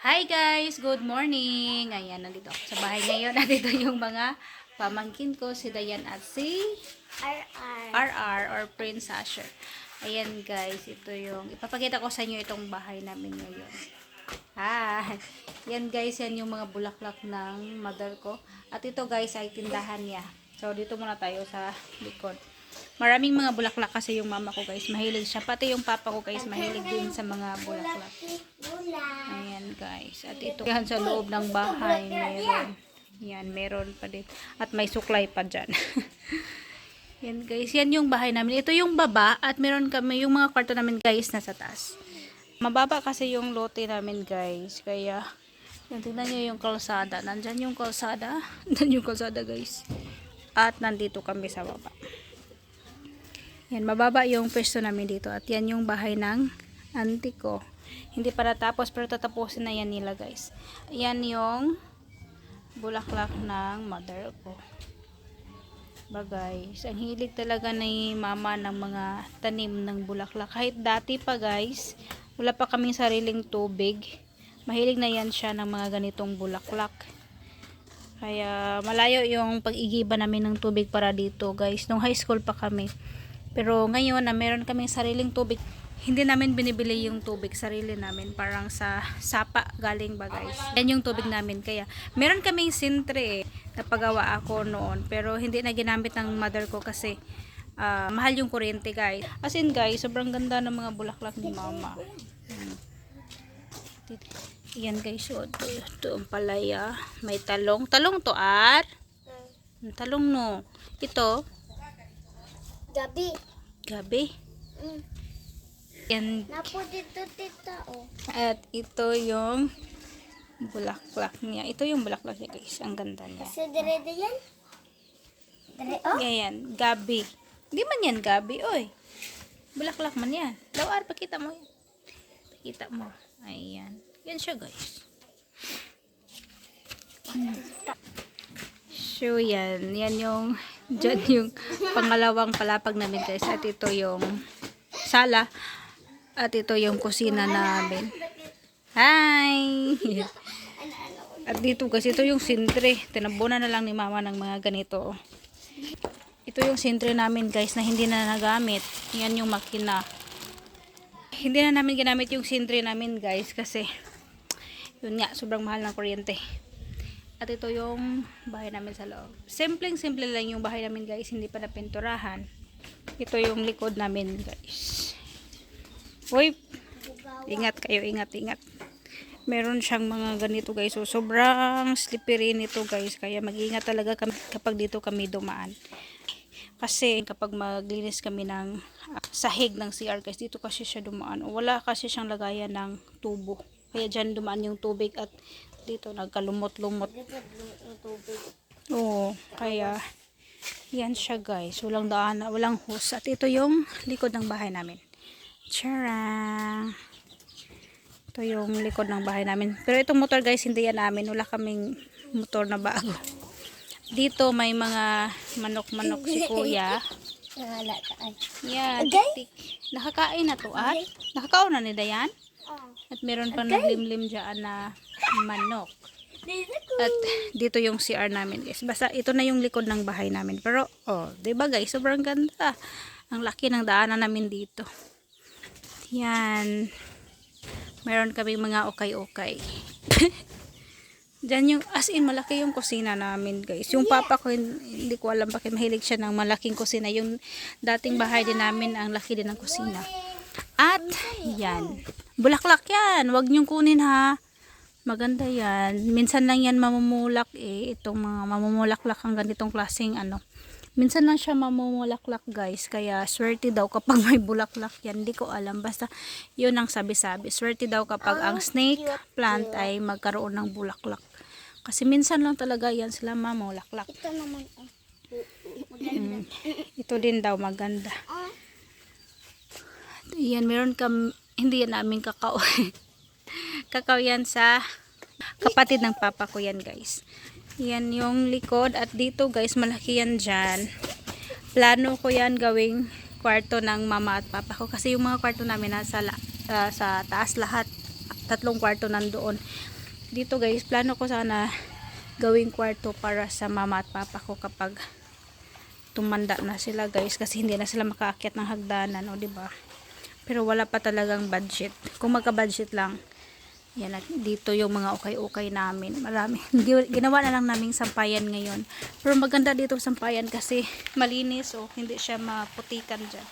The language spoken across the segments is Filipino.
Hi guys! Good morning! Ayan, nandito ako sa bahay ngayon. Nandito yung mga pamangkin ko, si Dayan at si RR. RR or Prince Asher. Ayan guys, ito yung, ipapakita ko sa inyo itong bahay namin ngayon. Hi! Yan guys, yan yung mga bulaklak ng mother ko. At ito guys ay tindahan niya. So dito muna tayo sa likod. Maraming mga bulaklak kasi yung mama ko guys. Mahilig siya. Pati yung papa ko guys, mahilig din sa mga bulaklak. Ayan guys. At ito yan sa loob ng bahay meron. Yan, meron pa din. At may suklay pa dyan. yan guys. Yan yung bahay namin. Ito yung baba at meron kami yung mga kwarto namin guys nasa taas. Mababa kasi yung lote namin guys. Kaya yan, tingnan nyo yung kalsada. Nandyan yung kalsada. Nandyan yung kalsada guys. At nandito kami sa baba. Yan, mababa yung pwesto namin dito. At yan yung bahay ng auntie ko. Hindi pa natapos pero tatapusin na yan nila guys. Yan yung bulaklak ng mother ko. Ba guys, ang hilig talaga ni mama ng mga tanim ng bulaklak. Kahit dati pa guys, wala pa kaming sariling tubig. Mahilig na yan siya ng mga ganitong bulaklak. Kaya malayo yung pag-igiba namin ng tubig para dito guys. Nung high school pa kami. Pero ngayon na meron kaming sariling tubig, hindi namin binibili yung tubig sarili namin. Parang sa sapa galing ba guys. Yan yung tubig namin. Kaya meron kaming sintre eh, na pagawa ako noon. Pero hindi na ginamit ng mother ko kasi ah, mahal yung kuryente guys. As in guys, sobrang ganda ng mga bulaklak ni mama. Yan guys, so, ito, ito ang palaya. May talong. Talong to, Ar? Talong no. Ito, Gabi. gabi. Mm. Yan, Napo dito tita oh. at ito yung bulaklak niya. Ito yung bulaklak niya guys. Ang ganda niya. Sa dire de yan. Dire oh. Yan, gabi. Hindi man yan gabi, oy. Bulaklak man yan. Lawar, pakita mo yan. Pakita mo. Ayan. Yan siya guys. Hmm. So yan, yan yung dyan yung pangalawang palapag namin guys. At ito yung sala. At ito yung kusina namin. Hi! At dito kasi ito yung sintre. Tinabunan na lang ni mama ng mga ganito. Ito yung sintre namin guys na hindi na nagamit. Yan yung makina. Hindi na namin ginamit yung sintre namin guys kasi yun nga, sobrang mahal ng kuryente. At ito yung bahay namin sa loob. Simpleng simple lang yung bahay namin guys, hindi pa napinturahan. Ito yung likod namin guys. Uy, ingat kayo, ingat, ingat. Meron siyang mga ganito guys. So, sobrang slippery nito guys. Kaya mag-ingat talaga kami kapag dito kami dumaan. Kasi kapag maglinis kami ng ah, sahig ng CR guys, dito kasi siya dumaan. Wala kasi siyang lagayan ng tubo. Kaya dyan dumaan yung tubig at dito nagkalumot-lumot. Oo, kaya yan siya guys. Walang daan, walang hose. At ito yung likod ng bahay namin. Tara! Ito yung likod ng bahay namin. Pero itong motor guys, hindi yan namin. Wala kaming motor na bago. Dito may mga manok-manok si kuya. Yan. Tik- Nakakain na to at. Nakakaon na ni Dayan. At meron pa naglimlim dyan na manok. At dito yung CR namin guys. Basta ito na yung likod ng bahay namin. Pero, oh, di ba guys, sobrang ganda. Ang laki ng daanan namin dito. Yan. Meron kami mga okay-okay. Diyan yung, as in, malaki yung kusina namin, guys. Yung papa ko, hindi, ko alam bakit mahilig siya ng malaking kusina. Yung dating bahay din namin, ang laki din ng kusina. At, yan. Bulaklak yan. Huwag niyong kunin, ha. Maganda yan. Minsan lang yan mamumulak, eh. Itong mga mamumulaklak ang ganitong klaseng, ano. Minsan lang siya mamumulaklak, guys. Kaya, swerte daw kapag may bulaklak yan. Hindi ko alam. Basta, yun ang sabi-sabi. Swerte daw kapag ang snake plant ay magkaroon ng bulaklak. Kasi minsan lang talaga yan sila mamulaklak. Ito naman oh. Mm. Ito din daw maganda. Oh. Yan, meron kam, hindi yan namin kakao. kakao yan sa kapatid ng papa ko yan guys. Yan yung likod at dito guys, malaki yan dyan. Plano ko yan gawing kwarto ng mama at papa ko kasi yung mga kwarto namin nasa la- ah, sa taas lahat tatlong kwarto nandoon. Dito guys, plano ko sana gawing kwarto para sa mama at papa ko kapag tumanda na sila guys kasi hindi na sila makaakyat ng hagdanan o di ba pero wala pa talagang budget kung magka-budget lang yan at dito yung mga ukay-ukay namin. Marami. Gi- ginawa na lang naming sampayan ngayon. Pero maganda dito sampayan kasi malinis o hindi siya maputikan dyan.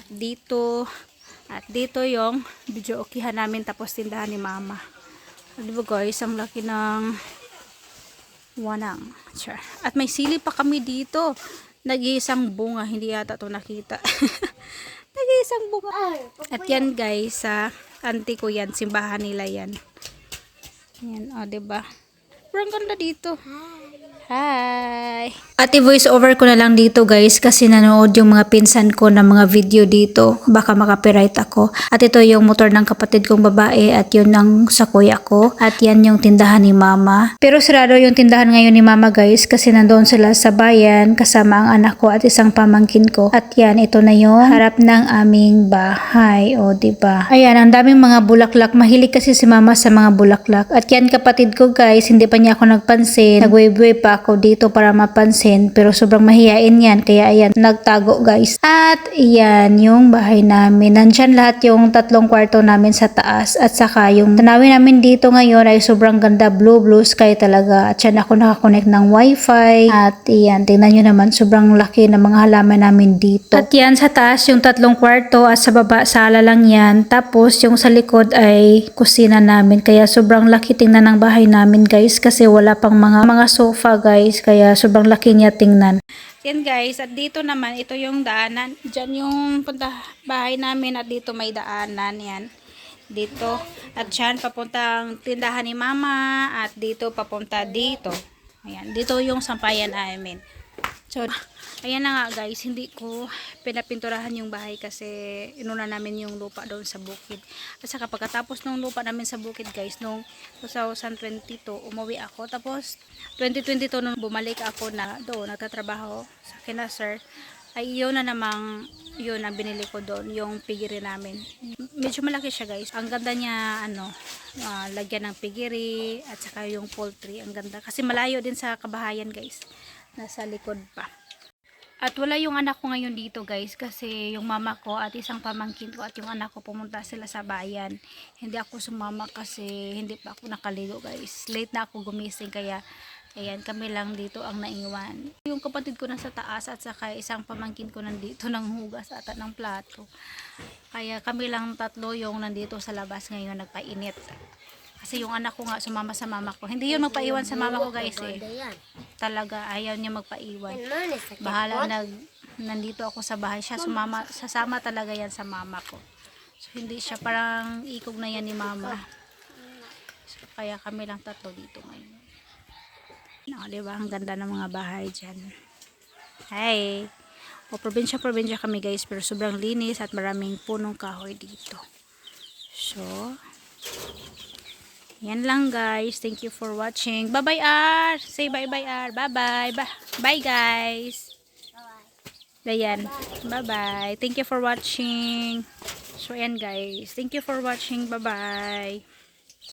At dito at dito yung video okihan namin tapos tindahan ni mama. Di ba guys? Ang laki ng wanang. Char. at may sili pa kami dito. Nag-iisang bunga. Hindi yata to nakita. Nag-iisang bunga. At yan guys, sa auntie ko yan, simbahan nila yan. Yan, o, oh, diba? Pero ang ganda dito. Hi! At i-voice over ko na lang dito guys kasi nanood yung mga pinsan ko ng mga video dito. Baka makapiright ako. At ito yung motor ng kapatid kong babae at yun ang sa kuya ko. At yan yung tindahan ni mama. Pero sarado yung tindahan ngayon ni mama guys kasi nandoon sila sa bayan kasama ang anak ko at isang pamangkin ko. At yan, ito na yung harap ng aming bahay. O, di ba? Ayan, ang daming mga bulaklak. Mahilig kasi si mama sa mga bulaklak. At yan kapatid ko guys, hindi pa niya ako nagpansin. Nag-wave-wave pa ako dito para mapansin. Pero sobrang mahiyain yan. Kaya ayan, nagtago guys. At yan, yung bahay namin. Nandyan lahat yung tatlong kwarto namin sa taas. At saka yung tanawin namin dito ngayon ay sobrang ganda. Blue, blue sky talaga. At yan ako nakakonect ng wifi. At yan, tingnan nyo naman, sobrang laki ng mga halaman namin dito. At yan sa taas yung tatlong kwarto at sa baba sala lang yan. Tapos yung sa likod ay kusina namin. Kaya sobrang laki tingnan ng bahay namin guys kasi wala pang mga mga sofa guys. Kaya sobrang laki niya tingnan. Yan guys, at dito naman, ito yung daanan. Diyan yung punta bahay namin at dito may daanan yan. Dito. At dyan papuntang tindahan ni mama at dito papunta dito. Ayan, dito yung sampayan namin. So, ayan na nga guys, hindi ko pinapinturahan yung bahay kasi inuna namin yung lupa doon sa bukid. At saka pagkatapos ng lupa namin sa bukid guys, nung 2022, umuwi ako. Tapos, 2022 nung bumalik ako na doon, nagtatrabaho sa kina sir, ay yun na namang yun ang binili ko doon, yung pigiri namin. Medyo malaki siya guys. Ang ganda niya, ano, ah, lagyan ng pigiri at saka yung poultry. Ang ganda. Kasi malayo din sa kabahayan guys. Nasa likod pa. At wala yung anak ko ngayon dito guys kasi yung mama ko at isang pamangkin ko at yung anak ko pumunta sila sa bayan. Hindi ako sumama kasi hindi pa ako nakaligo guys. Late na ako gumising kaya ayan kami lang dito ang naiwan. Yung kapatid ko nasa taas at saka isang pamangkin ko nandito ng hugas at ng plato. Kaya kami lang tatlo yung nandito sa labas ngayon nagpainit. Kasi yung anak ko nga sumama sa mama ko. Hindi yun magpaiwan sa mama ko guys eh. Talaga ayaw niya magpaiwan. Bahala nag nandito ako sa bahay. Siya sumama sasama talaga yan sa mama ko. So hindi siya parang ikog na yan ni mama. So, kaya kami lang tatlo dito ngayon. No, di ba? Ang ganda ng mga bahay dyan. Hi o probinsya probinsya kami guys. Pero sobrang linis at maraming punong kahoy dito. So yan lang guys. Thank you for watching. Bye-bye R. Say bye-bye R. Bye-bye. Ba- Bye guys. Ayan. Bye-bye. Thank you for watching. So ayan guys. Thank you for watching. Bye-bye.